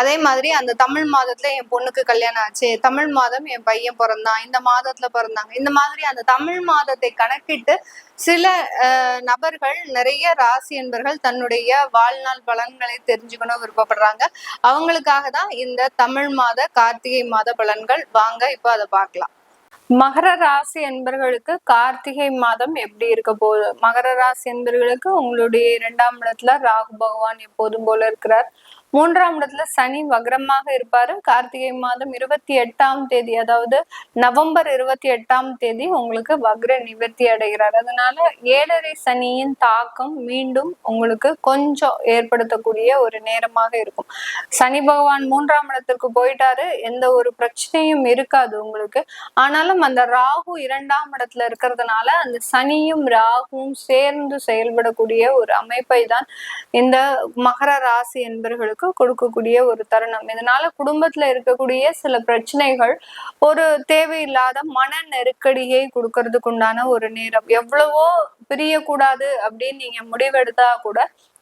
அதே மாதிரி அந்த தமிழ் மாதத்துல என் பொண்ணுக்கு கல்யாணம் ஆச்சு. தமிழ் மாதம் என் பையன் பிறந்தான். இந்த மாதத்துல பிறந்தாங்க. இந்த மாதிரி அந்த தமிழ் மாதத்தை கணக்கிட்டு சில நபர்கள் நிறைய ராசி என்பர்கள் தன்னுடைய வாழ்நாள் பலன்களை தெரிஞ்சுக்கணும் விருப்பப்படுறாங்க. அவங்களுக்காக தான் இந்த தமிழ் மாத கார்த்திகை மாத பலன்கள். வாங்க இப்போ அதை பார்க்கலாம். மகர ராசி என்பர்களுக்கு கார்த்திகை மாதம் எப்படி இருக்க போகுது? மகர ராசி என்பர்களுக்கு உங்களுடைய இரண்டாம் இடத்துல ராகு பகவான் எப்போதும் போல இருக்கிறார். மூன்றாம் இடத்துல சனி வக்ரமாக இருப்பாரு. கார்த்திகை மாதம் இருபத்தி எட்டாம் தேதி அதாவது நவம்பர் இருபத்தி எட்டாம் தேதி உங்களுக்கு வக்ர நிவர்த்தி அடைகிறார். அதனால ஏழரை சனியின் தாக்கம் மீண்டும் உங்களுக்கு கொஞ்சம் ஏற்படுத்தக்கூடிய ஒரு நேரமாக இருக்கும். சனி பகவான் மூன்றாம் இடத்திற்கு போயிட்டாரு. எந்த ஒரு பிரச்சனையும் இருக்காது உங்களுக்கு. ஆனாலும் அந்த ராகு இரண்டாம் இடத்துல இருக்கிறதுனால அந்த சனியும் ராகுவும் சேர்ந்து செயல்படக்கூடிய ஒரு அமைப்பை தான் இந்த மகர ராசி என்பவர்களுக்கு கொடுக்கக்கூடிய ஒரு தருணம். இதனால குடும்பத்துல இருக்கக்கூடிய சில பிரச்சனைகள் ஒரு தேவையில்லாத மன நெருக்கடியை கொடுக்கறதுக்கு உண்டான ஒரு நேரம். எவ்வளவோ பிரியக்கூடாது அப்படின்னு நீங்க முடிவெடுத்தா கூட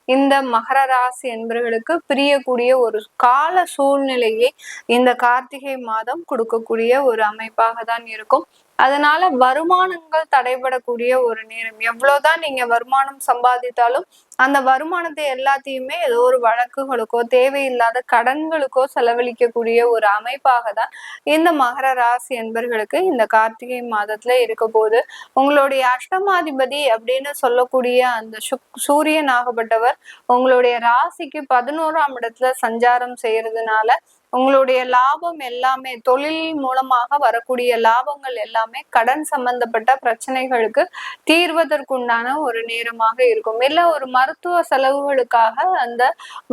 இந்த மகர ராசி என்பவர்களுக்கு பிரியக்கூடிய ஒரு கால சூழ்நிலையை இந்த கார்த்திகை மாதம் கொடுக்கக்கூடிய ஒரு அமைப்பாக தான் இருக்கும். அதனால வருமானங்கள் தடைபடக்கூடிய ஒரு நேரம். எவ்வளவுதான் நீங்க வருமானம் சம்பாதித்தாலும் அந்த வருமானத்தை எல்லாத்தையுமே ஏதோ ஒரு வழக்குகளுக்கோ தேவையில்லாத கடன்களுக்கோ செலவழிக்கக்கூடிய ஒரு அமைப்பாக தான் இந்த மகர ராசி என்பர்களுக்கு இந்த கார்த்திகை மாதத்துல இருக்க போது உங்களுடைய அஷ்டமாதிபதி அப்படின்னு சொல்லக்கூடிய அந்த சுக் சூரியன் ஆகப்பட்டவர் உங்களுடைய ராசிக்கு பதினோராம் இடத்துல சஞ்சாரம் செய்யறதுனால உங்களுடைய லாபம் எல்லாமே தொழில் மூலமாக வரக்கூடிய லாபங்கள் எல்லாமே கடன் சம்பந்தப்பட்ட பிரச்சனைகளுக்கு தீர்வதற்குண்டான ஒரு நேரமாக இருக்கும். இல்ல ஒரு மருத்துவ செலவுகளுக்காக அந்த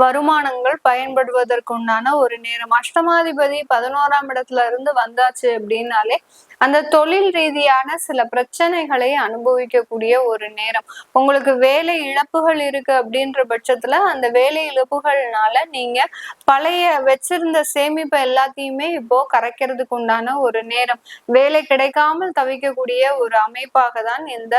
வருமானங்கள் பயன்படுவதற்குண்டான ஒரு நேரம். அஷ்டமாதிபதி பதினோராம் இடத்துல இருந்து வந்தாச்சு அப்படின்னாலே அந்த தொழில் ரீதியான சில பிரச்சனைகளை அனுபவிக்கக்கூடிய ஒரு நேரம். உங்களுக்கு வேலை இழப்புகள் இருக்கு அப்படின்ற பட்சத்துல அந்த வேலை இழப்புகள்னால நீங்க பழைய வச்சிருந்த சேமிப்பு எல்லாத்தையுமே இப்போ கரைக்கிறதுக்கு உண்டான ஒரு நேரம். வேலை கிடைக்காமல் தவிக்கக்கூடிய ஒரு அமைப்பாக தான் இந்த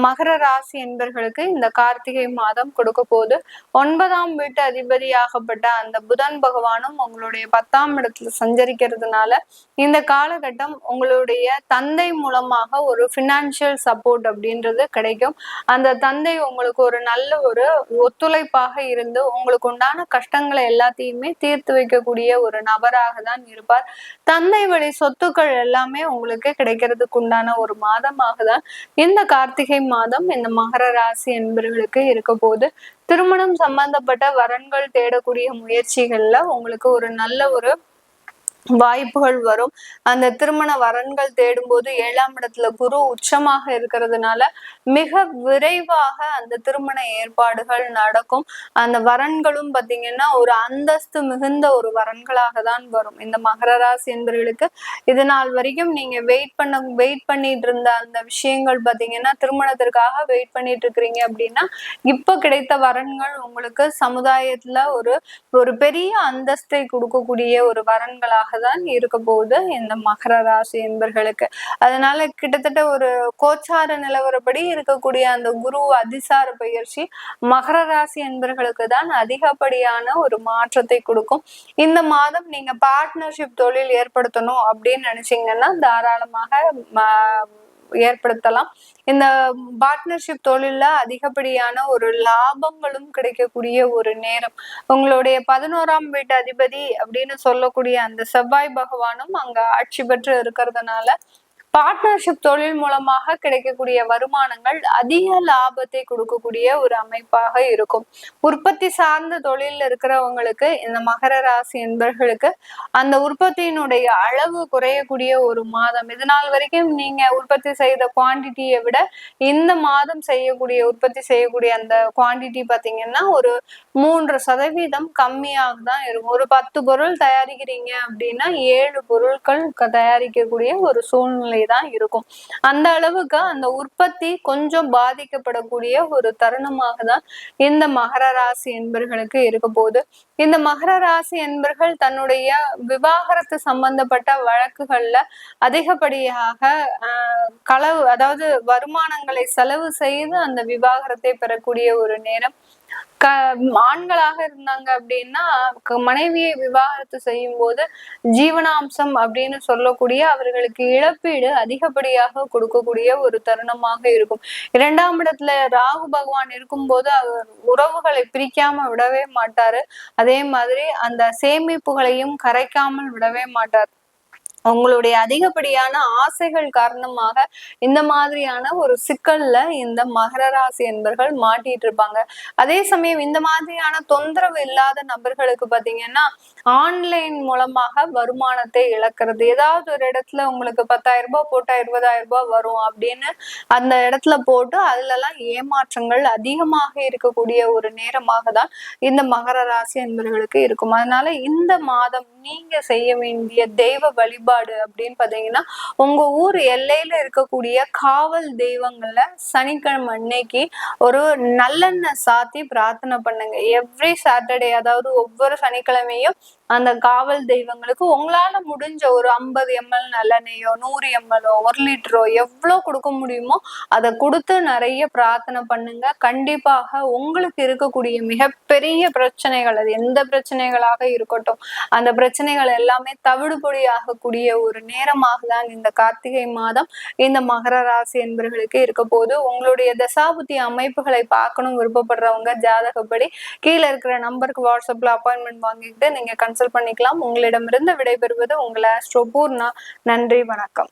மகர ராசி என்பர்களுக்கு இந்த கார்த்திகை மாதம் கொடுக்க போது ஒன்பதாம் வீட்டு அதிபதியாகப்பட்ட அந்த புதன் பகவானும் உங்களுடைய பத்தாம் இடத்துல சஞ்சரிக்கிறதுனால இந்த காலகட்டம் உங்களுடைய தந்தை மூலமாக ஒரு பினான்சியல் சப்போர்ட் அப்படின்றது கிடைக்கும். அந்த தந்தை உங்களுக்கு ஒரு நல்ல ஒரு ஒத்துழைப்பாக இருந்து உங்களுக்கு உண்டான கஷ்டங்களை எல்லாத்தையுமே தீர்த்து வைக்கக்கூடிய ஒரு நபராக தான் இருப்பார். தந்தை வழி சொத்துக்கள் எல்லாமே உங்களுக்கு கிடைக்கிறதுக்கு உண்டான ஒரு மாதமாக தான் இந்த கார்த்திகை கார்த்திகை மாதம் இந்த மகர ராசி என்பவர்களுக்கு இருக்க போது திருமணம் சம்பந்தப்பட்ட வரன்கள் தேடக்கூடிய முயற்சிகள்ல உங்களுக்கு ஒரு நல்ல ஒரு வாய்ப்புகள் வரும். அந்த திருமண வரன்கள் தேடும்போது ஏழாம் இடத்துல குரு உச்சமாக இருக்கிறதுனால மிக விரைவாக அந்த திருமண ஏற்பாடுகள் நடக்கும். அந்த வரன்களும் பாத்தீங்கன்னா ஒரு அந்தஸ்து மிகுந்த ஒரு வரன்களாக தான் வரும். இந்த மகர ராசி என்பவர்களுக்கு இது நாள் வரைக்கும் நீங்க வெயிட் பண்ண வெயிட் பண்ணிட்டு இருந்த அந்த விஷயங்கள் பாத்தீங்கன்னா திருமணத்திற்காக வெயிட் பண்ணிட்டு இருக்கிறீங்க அப்படின்னா இப்ப கிடைத்த வரன்கள் உங்களுக்கு சமுதாயத்துல ஒரு ஒரு பெரிய அந்தஸ்தை கொடுக்கக்கூடிய ஒரு வரன்களாக தான் இருக்க போகுது இந்த மகர ராசி என்பர்களுக்கு. அதனால கிட்டத்தட்ட ஒரு கோச்சார நிலவரப்படி இருக்கக்கூடிய அந்த குரு அதிசார பயிற்சி மகர ராசி என்பர்களுக்கு தான் அதிகப்படியான ஒரு மாற்றத்தை கொடுக்கும். இந்த மாதம் நீங்க பார்ட்னர்ஷிப் தொழில் ஏற்படுத்தணும் அப்படின்னு நினைச்சீங்கன்னா தாராளமாக ஏற்படுத்தலாம். இந்த பார்ட்னர்ஷிப் தொழில அதிகப்படியான ஒரு லாபங்களும் கிடைக்கக்கூடிய ஒரு நேரம். உங்களுடைய பதினோராம் வீட்டு அதிபதி அப்படின்னு சொல்லக்கூடிய அந்த செவ்வாய் பகவானும் அங்க ஆட்சி பெற்று இருக்கிறதுனால பார்ட்னர்ஷிப் தொழில் மூலமாக கிடைக்கக்கூடிய வருமானங்கள் அதிக லாபத்தை கொடுக்கக்கூடிய ஒரு அமைப்பாக இருக்கும். உற்பத்தி சார்ந்த தொழில் இருக்கிறவங்களுக்கு இந்த மகர ராசி என்பர்களுக்கு அந்த உற்பத்தியினுடைய அளவு குறையக்கூடிய ஒரு மாதம். இது நாள் வரைக்கும் நீங்க உற்பத்தி செய்த குவான்டிட்டியை விட இந்த மாதம் செய்யக்கூடிய உற்பத்தி செய்யக்கூடிய அந்த குவான்டிட்டி பாத்தீங்கன்னா ஒரு மூன்று சதவீதம் கம்மியாக தான் இருக்கும். ஒரு பத்து பொருள் தயாரிக்கிறீங்க அப்படின்னா ஏழு பொருட்கள் தயாரிக்கக்கூடிய ஒரு சூழ்நிலை தான் இருக்கும். அந்த அளவுக்கு அந்த உற்பத்தி கொஞ்சம் பாதிக்கப்படக்கூடிய ஒரு தருணமாக தான் இந்த மகர ராசி என்பர்களுக்கு இருக்க போகுது. இந்த மகர ராசி என்பர்கள் தன்னுடைய விவாகரத்து சம்பந்தப்பட்ட வழக்குகள்ல அதிகப்படியாக களவு அதாவது வருமானங்களை செலவு செய்து அந்த விவாகரத்தை பெறக்கூடிய ஒரு நேரம் க ஆண்களாக இருந்தாங்க அப்படின்னா மனைவியை விவாகரத்து செய்யும் போது ஜீவனாம்சம் அப்படின்னு சொல்லக்கூடிய அவர்களுக்கு இழப்பீடு அதிகப்படியாக கொடுக்கக்கூடிய ஒரு தருணமாக இருக்கும். இரண்டாம் இடத்துல ராகு பகவான் இருக்கும்போது அவர் உறவுகளை பிரிக்காம விடவே மாட்டாரு. அதே மாதிரி அந்த சேமிப்புகளையும் கரைக்காமல் விடவே மாட்டார். உங்களுடைய அதிகப்படியான ஆசைகள் காரணமாக இந்த மாதிரியான ஒரு சிக்கல்ல இந்த மகர ராசி என்பர்கள் மாட்டிட்டு இருப்பாங்க. அதே சமயம் இந்த மாதிரியான தொந்தரவு இல்லாத நபர்களுக்கு பாத்தீங்கன்னா ஆன்லைன் மூலமாக வருமானத்தை இழக்கிறது. ஏதாவது ஒரு இடத்துல உங்களுக்கு பத்தாயிரம் ரூபாய் போட்டா இருபதாயிரம் ரூபாய் வரும் அப்படின்னு அந்த இடத்துல போட்டு அதுல எல்லாம் ஏமாற்றங்கள் அதிகமாக இருக்கக்கூடிய ஒரு நேரமாக தான் இந்த மகர ராசி என்பர்களுக்கு இருக்கும். அதனால இந்த மாதம் நீங்க செய்ய வேண்டிய தெய்வ வழிபாடு வழிபாடு அப்படின்னு பாத்தீங்கன்னா உங்க ஊர் எல்லையில இருக்கக்கூடிய காவல் தெய்வங்கள்ல சனிக்கிழமை அன்னைக்கு ஒரு நல்லெண்ணெய் சாத்தி பிரார்த்தனை பண்ணுங்க. எவ்ரி சாட்டர்டே அதாவது ஒவ்வொரு சனிக்கிழமையும் அந்த காவல் தெய்வங்களுக்கு உங்களால முடிஞ்ச ஒரு ஐம்பது எம்எல் நல்லெண்ணெயோ நூறு எம்எல்ஓ ஒரு லிட்டரோ எவ்வளோ கொடுக்க முடியுமோ அதை கொடுத்து நிறைய பிரார்த்தனை பண்ணுங்க. கண்டிப்பாக உங்களுக்கு இருக்கக்கூடிய மிகப்பெரிய பிரச்சனைகள் அது எந்த பிரச்சனைகளாக இருக்கட்டும் அந்த பிரச்சனைகள் எல்லாமே தவிடுபொடி ஆகக்கூடிய ஒரு நேரமாக தான் இந்த கார்த்திகை மாதம் இந்த மகர ராசி என்பர்களுக்கு இருக்க போது உங்களுடைய தசாபுத்தி அமைப்புகளை பார்க்கணும் விருப்பப்படுறவங்க ஜாதகப்படி கீழே இருக்கிற நம்பருக்கு வாட்ஸ்அப்ல அப்பாயின்மெண்ட் வாங்கிட்டு நீங்க கன்சல்ட் பண்ணிக்கலாம். உங்களிடமிருந்து விடைபெறுவது உங்களை ஆஸ்ட்ரோ நன்றி வணக்கம்.